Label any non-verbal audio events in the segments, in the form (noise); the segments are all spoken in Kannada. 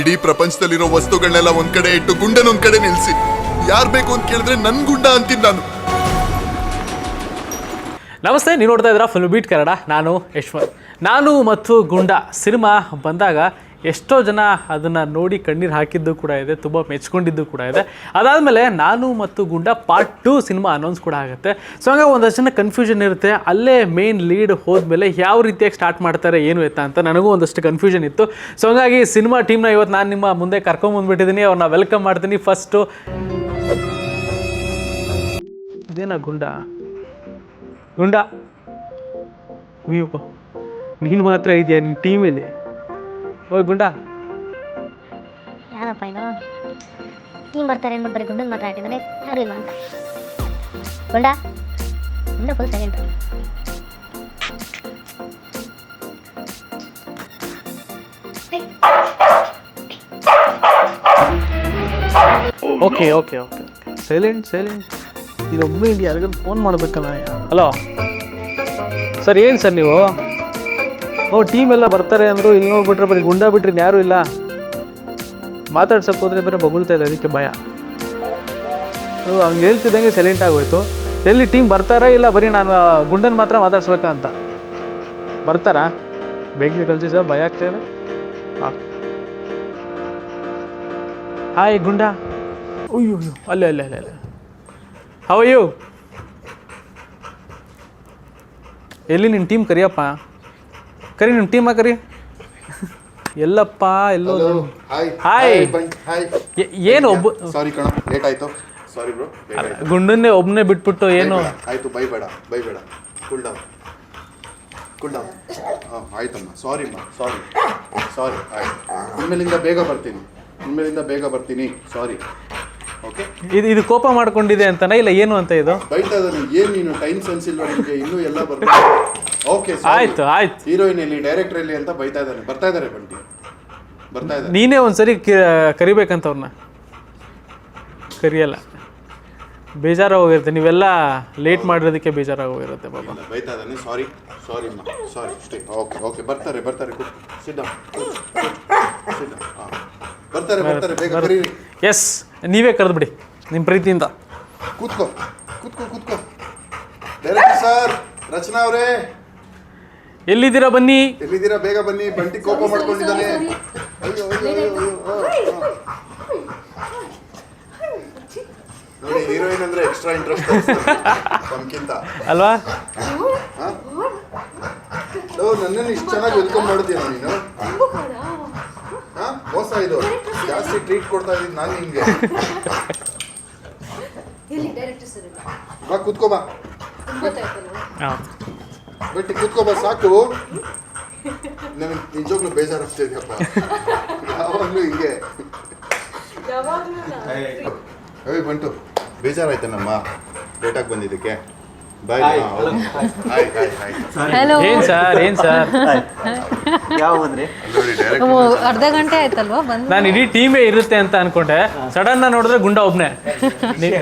ಇಡೀ ಪ್ರಪಂಚದಲ್ಲಿರೋ ವಸ್ತುಗಳನ್ನೆಲ್ಲ ಒಂದ್ ಕಡೆ ಇಟ್ಟು ಗುಂಡನ ಒಂದ್ ಕಡೆ ನಿಲ್ಸಿ. ಯಾರ್ ಬೇಕು ಅಂತ ಕೇಳಿದ್ರೆ ನನ್ ಗುಂಡ ಅಂತೀನಿ ನಾನು. ನಮಸ್ತೆ, ನೀವು ನೋಡ್ತಾ ಇದ್ದೀರಾ ಫುಲ್ ಬೀಟ್ ಕನ್ನಡ ನಾನು ಯಶ್ವಂತ್. ನಾನು ಮತ್ತು ಗುಂಡ ಸಿನಿಮಾ ಬಂದಾಗ ಎಷ್ಟೋ ಜನ ಅದನ್ನು ನೋಡಿ ಕಣ್ಣೀರು ಹಾಕಿದ್ದು ಕೂಡ ಇದೆ, ತುಂಬ ಮೆಚ್ಕೊಂಡಿದ್ದು ಕೂಡ ಇದೆ. ಅದಾದಮೇಲೆ ನಾನು ಮತ್ತು ಗುಂಡ ಪಾರ್ಟ್ ಟು ಸಿನಿಮಾ ಅನೌನ್ಸ್ ಕೂಡ ಆಗುತ್ತೆ. ಸೊ ಹಂಗಾಗಿ ಒಂದಷ್ಟು ಜನ ಕನ್ಫ್ಯೂಷನ್ ಇರುತ್ತೆ. ಅಲ್ಲೇ ಮೇನ್ ಲೀಡ್ ಹೋದ್ಮೇಲೆ ಯಾವ ರೀತಿಯಾಗಿ ಸ್ಟಾರ್ಟ್ ಮಾಡ್ತಾರೆ, ಏನು ಎತ್ತ ಅಂತ ನನಗೂ ಒಂದಷ್ಟು ಕನ್ಫ್ಯೂಷನ್ ಇತ್ತು. ಸೊ ಹಂಗಾಗಿ ಸಿನಿಮಾ ಟೀಮ್ನ ಇವತ್ತು ನಾನು ನಿಮ್ಮ ಮುಂದೆ ಕರ್ಕೊಂಬಂದ್ಬಿಟ್ಟಿದ್ದೀನಿ ಅವ್ರನ್ನ ವೆಲ್ಕಮ್ ಮಾಡ್ತೀನಿ ಫಸ್ಟು ಇದೇನಾ ಗುಂಡ? ಗುಂಡ ನೀನು ಮಾತ್ರ ಇದೆಯಾ? ನಿನ್ನ ಟೀಮಲ್ಲಿ ಓಯ್ ಗುಂಡ. ಯಾರಪ್ಪ ಇದು? ಟೀಮ್ ಬರ್ತಾರೆ ಅಂದ್ಬಿಟ್ಟು ಬರೀ ಗುಂಡನ್ ಮಾತ್ರ ಹಾಕಿದ್ದಾನೆ ಯಾರು ಇಲ್ಲ ಅಂತ. Gunda Gunda full silent okay okay okay silent silent ಇದೊಮ್ಮೆ ಯಾರಿಗಾದ್ರು ಫೋನ್ ಮಾಡಬೇಕಲ್ಲ. ಹಲೋ ಸರ್ ಏನು ಸರ್ ನೀವು? ಓ ಟೀಮ್ ಎಲ್ಲ ಬರ್ತಾರೆ ಅಂದರು ಇಲ್ಲಿ ನೋಡ್ಬಿಟ್ರೆ ಬರೀ ಗುಂಡ ಬಿಟ್ರೆ ಯಾರು ಇಲ್ಲ. ಮಾತಾಡ್ಸಕ್ಕೆ ಹೋದ್ರೆ ಬೇರೆ ಬಗುಳ್ತಾ ಇದೆ ಅದಕ್ಕೆ ಭಯ. ಹಂಗೆ ಹೇಳ್ತಿದ್ದಂಗೆ ಸೈಲೆಂಟ್ ಆಗೋಯ್ತು. ಎಲ್ಲಿ ಟೀಮ್ ಬರ್ತಾರಾ ಇಲ್ಲ ಬರೀ ನಾನು ಗುಂಡನ್ ಮಾತ್ರ ಮಾತಾಡ್ಸ್ಬೇಕಾ ಅಂತ? ಬರ್ತಾರಾ? ಬೇಗ ಕಳಿಸಿ ಸರ್ ಭಯ ಆಗ್ತಾಯಿದೆ ಹಾಯ್ ಗುಂಡ. ಅಯ್ಯೋ ಅಲ್ಲೇ ಅಲ್ಲೇ ಅಲ್ಲೇ ಅಲ್ಲೇ. ಹೌ ಅಯ್ಯೋ ಎಲ್ಲಿ ನಿನ್ನ ಟೀಮ್ ಕರಿಯಪ್ಪ? ಕರಿ ನಿಮ್ಮ ಟೀಮ್ ಕರಿ? ಎಲ್ಲಪ್ಪ ಎಲ್ಲೋ ಹಾಯ್ ಏನು ಒಬ್ಬ ಸಾರಿ ಕಣ ಲೇಟ್ ಆಯ್ತು. ಸಾರಿ ಬ್ರೋ ಗುಂಡನ್ನೇ ಒಬ್ಬನೇ ಬಿಟ್ಬಿಟ್ಟು ಏನು? ಆಯ್ತು ಬೈಬೇಡ ಬೈಬೇಡ ಕೂಲ್ ಡೌನ್ ಕೂಲ್ ಡೌನ್ ಹಾಂ ಆಯ್ತಮ್ಮ. ಸಾರಿ ಅಮ್ಮ ಸಾರಿ ಸಾರಿ ಆಯ್ತು. ಇನ್ಮೇಲಿಂದ ಬೇಗ ಬರ್ತೀನಿ. ಇನ್ಮೇಲಿಂದ ಬೇಗ ಬರ್ತೀನಿ. ಸಾರಿ ಓಕೆ ಇದು ಇದು ಕೋಪ ಮಾಡ್ಕೊಂಡಿದೆ ಅಂತಾನೆ ಇಲ್ಲ ಏನು ಅಂತ ಇದು? ಬೈತಾ ಇದ್ದಾನೆ. ಏನು ನೀನು? ಟೈಮ್ ಸೆನ್ಸ್ ಇಲ್ವಾ ನಿಮಗೆ? ಇನ್ನೂ ಎಲ್ಲ ಬರ್ಬೇಕು. ಓಕೆ ಆಯ್ತು ಆಯ್ತು. ಹೀರೋಯಿನ್ ಇಲ್ಲಿ ಡೈರೆಕ್ಟರ್ ಇಲ್ಲಿ ಅಂತ ಬೈತಾ ಇದ್ದಾರೆ. ಬರ್ತಾ ಇದ್ದಾರೆ ಬಂಟಿ. ಬರ್ತಾ ಇದ್ದಾರೆ. ನೀನೇ ಒಂದ್ಸರಿ ಕರಿಬೇಕಂತ ಅವ್ರನ್ನ ಕರಿಯಲ್ಲ. ಬೇಜಾರಾಗಿ ಹೋಗಿರುತ್ತೆ. ನೀವೆಲ್ಲ ಲೇಟ್ ಮಾಡಿರೋದಕ್ಕೆ ಬೇಜಾರಾಗಿ ಹೋಗಿರುತ್ತೆ ಬಾಬಾ ಬೈತಾ ಇದ್ದಾನೆ. Sorry sorry sorry stay okay okay ಬರ್ತಾರೆ ಬರ್ತಾರೆ. ಸಿದ್ಧ ಬರ್ತಾರೆ ಬರ್ತಾರೆ. ಬೇಗ ಕರೀರಿ. ಎಸ್ ನೀವೇ ಕರೆದು ಬಿಡಿ ನಿಮ್ಮ ಪ್ರೀತಿಯಿಂದ. ಕೂತ್ಕೋ ಕೂತ್ಕೋ ಕೂತ್ಕೋ. ಡೈರೆಕ್ಟರ್ ಸರ್ ರಚನಾ ಅವರೇ. ಎಲ್ಲಿದ್ದೀರಾ ಬನ್ನಿ? ಎಲ್ಲಿದ್ದೀರಾ? ಬೇಗ ಬನ್ನಿ. ಬಂಟಿ ಕೋಪ ಮಾಡ್ಕೊಂಡಿದ್ದಾನೆ. ಅಯ್ಯೋ ಅಯ್ಯೋ ಅಯ್ಯೋ ಅಯ್ಯೋ ಆ, ಆ. ನೋಡಿ ಹೀರೋಯಿನ್ ಅಂದ್ರೆ ಎಕ್ಸ್ಟ್ರಾ ಇಂಟ್ರೆಸ್ಟ್ ನಮ್ಗಿಂತ ಅಲ್ವಾ? ಓ ನನ್ನನ್ನು ಇಷ್ಟು ಚೆನ್ನಾಗಿ ವೆಲ್ಕಮ್ ಮಾಡ್ತೀಯ ನೀನು? ಹಾ? ಮೋಸ ಇದು. ಜಾಸ್ತಿ ಟ್ರೀಟ್ ಕೊಡ್ತಾ ಇದ್ದೀನಿ ನಾನು ನಿಂಗೆ ಬಾ ಕೂತ್ಕೋ ಬಾ. ಹಾಂ. ಬಟ್ ಕೂತ್ಕೊಬ ಬಾ ಸಾಕು. ನನಗೆ ನಿಜವಾಗ್ಲೂ ಬೇಜಾರಾಗ್ತಾ ಇದೆಯಪ್ಪ ಯಾವಾಗಲೂ ಹಿಂಗೆ. ಏಯ್. ಬಂಟು. ಬೇಜಾರಾಯ್ತೇನಮ್ಮ? ಲೇಟಾಗಿ ಬಂದಿದ್ದಕ್ಕೆ. Bye hi hi hi hello ಏನು ಸರ್ ಏನು ಸರ್ ಯಾವ ಬಂದ್ರಿ? ನೋಡಿ ಡೈರೆಕ್ಟ್ ಅರ್ಧ ಗಂಟೆ ಆಯ್ತಲ್ವಾ? ಬಂದು ನಾನು ಇಡೀ ಟೀಮೇ ಇರುತ್ತೆ ಅಂತ ಅನ್ಕೊಂಡೆ. ಸಡನ್ ನೋಡಿದ್ರೆ ಗುಂಡ ಒಬ್ನೇ. ಏನ್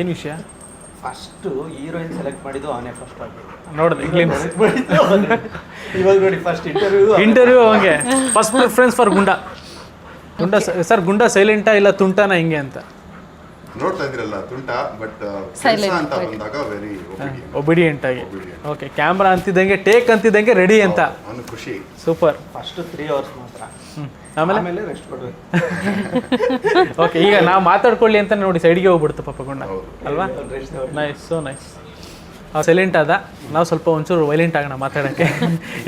ಏನು ವಿಷಯ? ಫಸ್ಟ್ ಹೀರೋಯಿನ್ ಸೆಲೆಕ್ಟ್ ಮಾಡಿದ್ದು ಅವನೇ ಫಸ್ಟ್ ಆಗಿ. ನೋಡಿದೆ ಇವಾಗ ನೋಡಿ ಫಸ್ಟ್ ಇಂಟರ್ವ್ಯೂ ಇಂಟರ್ವ್ಯೂ ಹಂಗೆ. First preference for Gunda. Gunda sir ಗುಂಡ ಸೈಲೆಂಟಾ ಇಲ್ಲ ತುಂಟಾನ ಹಿಂಗೆ ಅಂತ? ನೋಡ್ತಾ ಇದ್ರಲ್ಲ ತುಂಟ ಬಟ್ ಅಂತ ಬಂದಾಗ ವೆರಿ ಒಬಿಡಿಯಂಟ್ ಆಗಿ. ಓಕೆ ಕ್ಯಾಮ್ರಾ ಅಂತಿದ್ದಂಗೆ ಟೇಕ್ ಅಂತಿದ್ದಂಗೆ ರೆಡಿ ಅಂತ. ಅವನು ಖುಷಿ. ಸೂಪರ್ ಫಸ್ಟ್ ತ್ರೀ ಅವರ್ಸ್ ಮಾತ್ರ. ಆಮೇಲೆ? ರೆಸ್ಟ್ ಕೊಡ್ಬೇಕು ಓಕೆ ಈಗ ನಾವು ಮಾತಾಡ್ಕೊಳ್ಳಿ ಅಂತ ನೋಡಿ ಸೈಡ್ಗೆ ಹೋಗ್ಬಿಡ್ತು ಪಾಪ ಗುಂಡ. ಅಲ್ವಾ? ನೈಸ್ ಸೊ ನೈಸ್ ಸೈಲೆಂಟ್ ಆದ. ನಾವು ಸ್ವಲ್ಪ ಒಂಚೂರು ವೈಲೆಂಟ್ ಆಗೋಣ ಮಾತಾಡೋಕ್ಕೆ.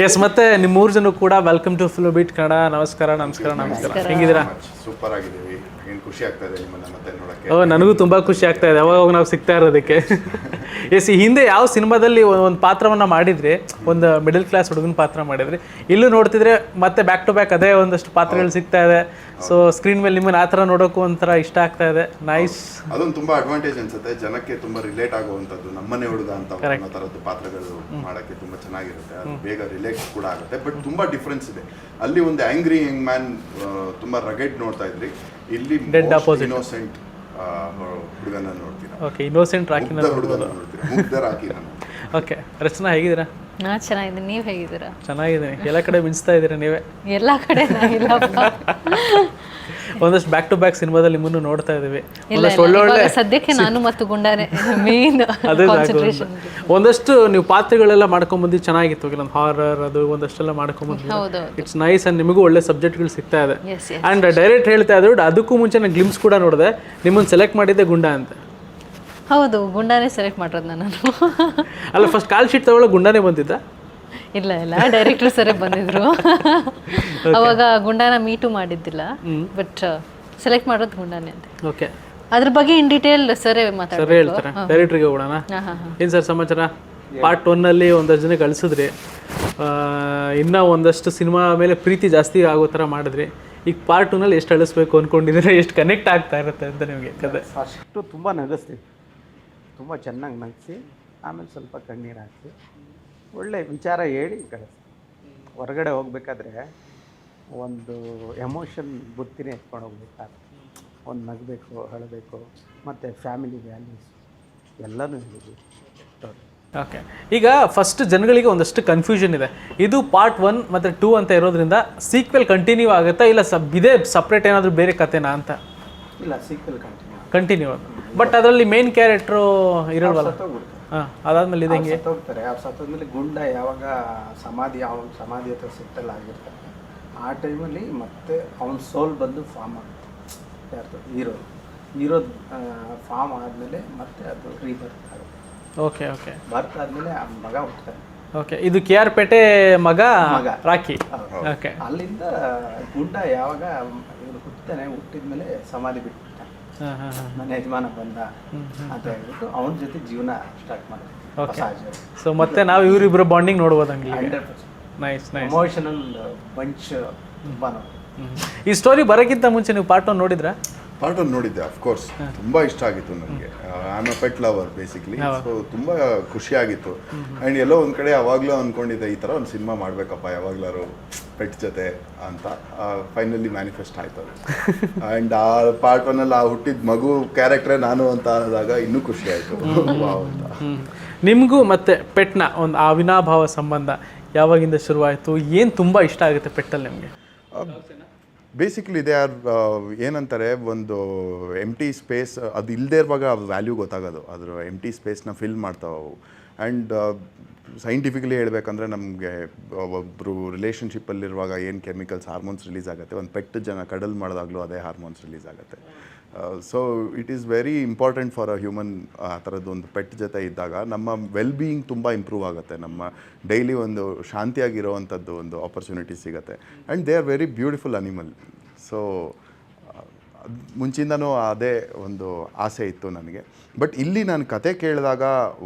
ಎಸ್ (laughs) ಮತ್ತೆ ನಿಮ್ಮ ಮೂರು ಜನ ಕೂಡ welcome to full beat Kannada. ನಮಸ್ಕಾರ ನಮಸ್ಕಾರ ನಮಸ್ಕಾರ. ಹೆಂಗಿದ್ದೀರಾ? ಸೂಪರ್ ಆಗಿದ್ದೀವಿ. ಖುಷಿ ಆಗ್ತಾ ಇದೆ ನಿಮ್ಮನ್ನ ಮತ್ತೆ ನೋಡಕ್ಕೆ. ಓ ನನಗೂ ತುಂಬ ಖುಷಿ ಆಗ್ತಾ ಇದೆ. ಅವಾಗ ನಾವು ಸಿಗ್ತಾ ಇರೋದಕ್ಕೆ. (laughs) ಎಸ್ ಈ ಹಿಂದೆ ಯಾವ ಸಿನಿಮಾದಲ್ಲಿ ಒಂದು ಪಾತ್ರವನ್ನು ಮಾಡಿದ್ರಿ ಒಂದು ಮಿಡಲ್ ಕ್ಲಾಸ್ ಹುಡುಗನ ಪಾತ್ರ ಮಾಡಿದ್ರಿ ಇಲ್ಲೂ ನೋಡ್ತಿದ್ರೆ ಮತ್ತೆ ಬ್ಯಾಕ್ ಟು ಬ್ಯಾಕ್ ಅದೇ ಒಂದಷ್ಟು ಪಾತ್ರಗಳು ಸಿಗ್ತಾ ಇದೆ. ಸೊ ಸ್ಕ್ರೀನ್ ಮೇಲೆ ನಿಮ್ಮನ್ನ ಆ ಥರ ನೋಡೋಕ್ಕೂ ಒಂಥರ ಇಷ್ಟ ಆಗ್ತಾ ಇದೆ. ನೈಸ್ ಅದೊಂದು ತುಂಬಾ ಅಡ್ವಾಂಟೇಜ್ ಅನ್ಸುತ್ತೆ. ಜನಕ್ಕೆ ತುಂಬಾ ರಿಲೇಟ್ ಆಗುವಂಥದ್ದು ನಮ್ಮನೆ ಹುಡುಗ ಅಂತ ಅನ್ನೋ ಥರದ್ದು ಪಾತ್ರಗಳು ಮಾಡೋಕ್ಕೆ ತುಂಬಾ ಚೆನ್ನಾಗಿರುತ್ತೆ. ಅದು ಬೇಗ ರಿಲೇಟ್ ಕೂಡ ಆಗುತ್ತೆ. ಬಟ್ ತುಂಬಾ ಡಿಫ್ರೆನ್ಸ್ ಇದೆ. ಅಲ್ಲಿ ಒಂದು ಆಂಗ್ರಿ ಯಂಗ್ ಮ್ಯಾನ್ ತುಂಬಾ ರಗೆಡ್ ನೋಡ್ತಾ ಇದ್ರಿ. ಇಲ್ಲಿ. ಇನ್ನೋಸೆಂಟ್ ಹುಡುಗನ ನೋಡ್ತೀರಾ? ಓಕೆ ಇನ್ನೋಸೆಂಟ್ ರಾಕಿನ ಹುಡುಗನ ನೋಡ್ತೀರಾ? ಮುಗ್ಧ ಓಕೆ (laughs) ರಚನಾ ಹೇಗಿದ್ದೀರಾ? ನಾ ಚೆನ್ನಾಗಿದ್ದೀನಿ ನೀವು ಹೇಗಿದ್ದೀರಾ? ಚೆನ್ನಾಗಿದ್ದೀನಿ ಎಲ್ಲ ಕಡೆ ಮಿಂಚ್ತಾ ಇದ್ದೀರಾ ನೀವೇ? ಎಲ್ಲ ಕಡೆ ಒಂದಷ್ಟು ಬ್ಯಾಕ್ ಟು ಬ್ಯಾಕ್ ಸಿನಿಮಾದಲ್ಲಿ ನಿಮ್ಮನ್ನು ನೋಡ್ತಾ ಇದ್ದೀವಿ. ಒಂದಷ್ಟು ಒಳ್ಳೆ ಒಳ್ಳೆ ಇವಾಗ ಸದ್ಯಕ್ಕೆ ನಾನು ಮತ್ತು ಗುಂಡಾನೆ ಮೇನ್ ಅದೇ ಒಂದಷ್ಟು ನೀವು ಪಾತ್ರಗಳೆಲ್ಲ ಮಾಡ್ಕೊಂಡ್ಬಂದು ಚೆನ್ನಾಗಿತ್ತು. ಕೆಲವೊಂದು ಹಾರರ್ ಅದು ಒಂದಷ್ಟೆಲ್ಲ ಮಾಡ್ಕೊಂಡ್ಬಂದು ಇಟ್ಸ್ ನೈಸ್ ಅಂಡ್ ನಿಮಗೂ ಒಳ್ಳೆ ಸಬ್ಜೆಕ್ಟ್ಗಳು ಸಿಗ್ತಾ ಇದೆ. ಆ್ಯಂಡ್ ಡೈರೆಕ್ಟ್ ಹೇಳ್ತಾ ಇದ್ರು ಅದಕ್ಕೂ ಮುಂಚೆ ನಾನು ಗ್ಲಿಮ್ಸ್ ಕೂಡ ನೋಡಿದೆ. ನಿಮ್ಮನ್ನು ಸೆಲೆಕ್ಟ್ ಮಾಡಿದ್ದೆ ಗುಂಡ ಅಂತ. ಹೌದು ಗುಂಡಾನೇ ಸೆಲೆಕ್ಟ್ ಮಾಡಿರೋದು ನಾನು. ಅಲ್ಲ ಫಸ್ಟ್ ಕಾಲ್ ಶೀಟ್ ತಗೊಳ್ಳೋ ಗುಂಡಾನೇ ಬಂದಿದ್ದ? ಇಲ್ಲ ಇಲ್ಲ ಡೈರೆಕ್ಟರ್ ಸರೇ ಬಂದಿದ್ರು. (laughs) ಅವಾಗ ಗುಂಡಾನ ಮೀಟು ಮಾಡಿದ್ದಿಲ್ಲ. ಬಟ್ ಸೆಲೆಕ್ಟ್ ಮಾಡೋದು ಗುಂಡಾನೆ ಅಂತ. ಓಕೆ ಅದ್ರ ಬಗ್ಗೆ ಇನ್ ಡೀಟೇಲ್ ಸರೇ ಸರ್ ಮಾತಾಡ್ಬೇಕು. ಹೇಳ್ತಾರೆ. ಡೈರೆಕ್ಟ್ರಿಗೆ ಹೋಗೋಣ ಹಾಂ ಹಾಂ ಹಾಂ. ಏನು ಸರ್ ಸಮಾಚಾರ? ಪಾರ್ಟ್ ಒನ್ನಲ್ಲಿ ಒಂದಷ್ಟು ಜನ ಕಳಿಸಿದ್ರಿ. ಇನ್ನೂ ಒಂದಷ್ಟು ಸಿನಿಮಾ ಮೇಲೆ ಪ್ರೀತಿ ಜಾಸ್ತಿ ಆಗೋ ಥರ ಮಾಡಿದ್ರಿ. ಈಗ ಪಾರ್ಟ್ ಟೂನಲ್ಲಿ ಎಷ್ಟು ಅಳಿಸ್ಬೇಕು ಅಂದ್ಕೊಂಡಿದ್ರೆ ಎಷ್ಟು ಕನೆಕ್ಟ್ ಆಗ್ತಾ ಇರುತ್ತೆ ಅಂತ ನಿಮಗೆ ಕತೆ. ಅಷ್ಟು ತುಂಬ ನಗಿಸ್ತೀವಿ ತುಂಬ ಚೆನ್ನಾಗಿ ನಗಿಸಿ ಆಮೇಲೆ ಸ್ವಲ್ಪ ಕಣ್ಣೀರು ಹಾಕಿ ಒಳ್ಳೆ ವಿಚಾರ ಹೇಳಿ ಕಳಿಸಿ. ಹೊರಗಡೆ ಹೋಗ್ಬೇಕಾದ್ರೆ ಒಂದು ಎಮೋಷನ್ ಬುತ್ತಿನೇ ಎತ್ಕೊಂಡು ಹೋಗ್ಬೇಕಾದ್ರೆ. ಒಂದು ನಗಬೇಕು ಹೇಳಬೇಕು ಮತ್ತು ಫ್ಯಾಮಿಲಿ ವ್ಯಾಲ್ಯೂಸ್ ಎಲ್ಲನೂ ಹೇಳಿದ್ವಿ ಓಕೆ. ಈಗ ಫಸ್ಟ್ ಜನಗಳಿಗೆ ಒಂದಷ್ಟು ಕನ್ಫ್ಯೂಷನ್ ಇದೆ. ಇದು ಪಾರ್ಟ್ ಒನ್ ಮತ್ತು ಟೂ ಅಂತ ಇರೋದ್ರಿಂದ ಸೀಕ್ವೆಲ್ ಕಂಟಿನ್ಯೂ ಆಗುತ್ತಾ ಇಲ್ಲ ಸಬ್ ಇದೇ ಸಪ್ರೇಟ್ ಏನಾದರೂ ಬೇರೆ ಕಥೆನಾ ಅಂತ? ಇಲ್ಲ ಸೀಕ್ವೆಲ್ ಕಂಟಿನ್ಯೂ ಕಂಟಿನ್ಯೂ ಬಟ್ ಅದರಲ್ಲಿ ಮೇನ್ ಕ್ಯಾರೆಕ್ಟ್ರು ಇರೋಲ್ವಲ್ಲ? ಹಾಂ ಅದಾದ್ಮೇಲೆ ಇದು ಹೆಂಗೆ? ಸತ್ತೋಗ್ತಾರೆ ಅವ್ರು ಸತ್ತೋದ್ಮೇಲೆ ಗುಂಡ ಯಾವಾಗ ಸಮಾಧಿ ಅವ್ನ ಸಮಾಧಿ ಹತ್ರ ಸೆಟ್ಟಲ್ ಆಗಿರ್ತಾರೆ ಆ ಟೈಮಲ್ಲಿ ಮತ್ತೆ ಅವ್ನ ಸೋಲ್ ಬಂದು ಫಾರ್ಮ್ ಆಗುತ್ತೆ. ಯಾರ್ದು? ಹೀರೋ ಹೀರೋ ಫಾರ್ಮ್ ಆದಮೇಲೆ ಮತ್ತೆ ಅದು ರೀಬರ್ತ್ ಆಗುತ್ತೆ. ಓಕೆ ಓಕೆ ಬರ್ತ್ ಆದಮೇಲೆ ಆ ಮಗ ಹುಡ್ತಾನೆ ಓಕೆ ಇದು ಕೆ ಆರ್ ಪೇಟೆ ಮಗ ಮಗ. ರಾಕಿ ಓಕೆ ಅಲ್ಲಿಂದ ಗುಂಡ ಯಾವಾಗ ಇವ್ರು ಹುಟ್ತಾನೆ ಹುಟ್ಟಿದ್ಮೇಲೆ ಸಮಾಧಿ ಬಿಟ್ಬಿಡ್ತಾನೆ. ನನ್ನ ಯಜಮಾನ ಬಂದ ಅಂತ ಹೇಳ್ಬಿಟ್ಟು ಅವನ ಜೊತೆ ಜೀವನ ಸ್ಟಾರ್ಟ್ ಮಾಡಿದೆ ಹೊಸ ಸೊ ಮತ್ತೆ ನಾವು ಇವರಿಬ್ಬರು ಬಾಂಡಿಂಗ್ ನೋಡ್ಬೋದು ಹಂಗೆ hundred percent nice nice emotional bunch ತುಂಬಾ ಈ ಸ್ಟೋರಿ ಬರೋಕ್ಕಿಂತ ಮುಂಚೆ ನೀವು ಪಾರ್ಟ್ ಒನ್ ನೋಡಿದ್ರಾ? ಪಾರ್ಟ್ ಒನ್ ನೋಡಿದ್ದೆ ಅಫ್ಕೋರ್ಸ್ ತುಂಬಾ ಇಷ್ಟ ಆಗಿತ್ತು ನನಗೆ. Am a pet lover basically so ತುಂಬಾ ಖುಷಿಯಾಗಿತ್ತು ಆ್ಯಂಡ್ ಎಲ್ಲೋ ಒಂದು ಕಡೆ ಯಾವಾಗಲೂ ಅಂದ್ಕೊಂಡಿದ್ದೆ ಈ ಥರ ಒಂದು ಸಿನಿಮಾ ಮಾಡಬೇಕಪ್ಪ ಯಾವಾಗ್ಲಾರು ಪೆಟ್ ಜೊತೆ ಅಂತ. ಫೈನಲಿ ಮ್ಯಾನಿಫೆಸ್ಟ್ ಆಯ್ತು ಅದು. (laughs) ಆ್ಯಂಡ್ ಆ ಪಾರ್ಟ್ ಒನ್ನಲ್ಲಿ ಆ ಹುಟ್ಟಿದ ಮಗು ಕ್ಯಾರೆಕ್ಟ್ರೇ ನಾನು ಅಂತ ಆದಾಗ ಇನ್ನೂ ಖುಷಿ ಆಯಿತು. (laughs) ಅಂತ. ನಿಮಗೂ ಮತ್ತೆ ಪೆಟ್ನ ಒಂದು ಆ ವಿನಾಭಾವ ಸಂಬಂಧ ಯಾವಾಗಿಂದ ಶುರುವಾಯಿತು? ಏನು ತುಂಬ ಇಷ್ಟ ಆಗುತ್ತೆ ಪೆಟ್ಟಲ್ಲಿ ನಿಮಗೆ? ಬೇಸಿಕ್ಲಿ ದೇ ಆರ್ ಏನಂತಾರೆ, ಒಂದು ಎಂ ಟಿ ಸ್ಪೇಸ್ ಅದು ಇಲ್ಲದೇ ಇರುವಾಗ ವ್ಯಾಲ್ಯೂ ಗೊತ್ತಾಗೋದು. ಅದ್ರ ಎಂ ಟಿ ಸ್ಪೇಸ್ನ ಫಿಲ್ ಮಾಡ್ತಾವೆ ಅವು. ಆ್ಯಂಡ್ ಸೈಂಟಿಫಿಕಲಿ ಹೇಳಬೇಕಂದ್ರೆ ನಮಗೆ ಒಬ್ಬರು ರಿಲೇಷನ್ಶಿಪ್ಪಲ್ಲಿರುವಾಗ ಏನು ಕೆಮಿಕಲ್ಸ್ ಹಾರ್ಮೋನ್ಸ್ ರಿಲೀಸ್ ಆಗುತ್ತೆ. ಒಂದು ಪೆಟ್ಟು ಜನ, ಕಡಲ್ ಮಾಡಿದಾಗಲೂ ಅದೇ ಹಾರ್ಮೋನ್ಸ್ ರಿಲೀಸ್ ಆಗುತ್ತೆ. So it is very important for a human ಆ ಥರದ್ದು ಒಂದು ಪೆಟ್ ಜೊತೆ ಇದ್ದಾಗ ನಮ್ಮ ವೆಲ್ ಬೀಯಿಂಗ್ ತುಂಬ ಇಂಪ್ರೂವ್ ಆಗುತ್ತೆ. ನಮ್ಮ ಡೈಲಿ ಒಂದು ಶಾಂತಿಯಾಗಿರೋವಂಥದ್ದು ಒಂದು ಆಪರ್ಚುನಿಟಿ ಸಿಗುತ್ತೆ. And they are very beautiful animal so ಮುಂಚಿಂದನೂ ಅದೇ ಒಂದು ಆಸೆ ಇತ್ತು ನನಗೆ. ಬಟ್ ಇಲ್ಲಿ ನಾನು ಕತೆ ಕೇಳಿದಾಗ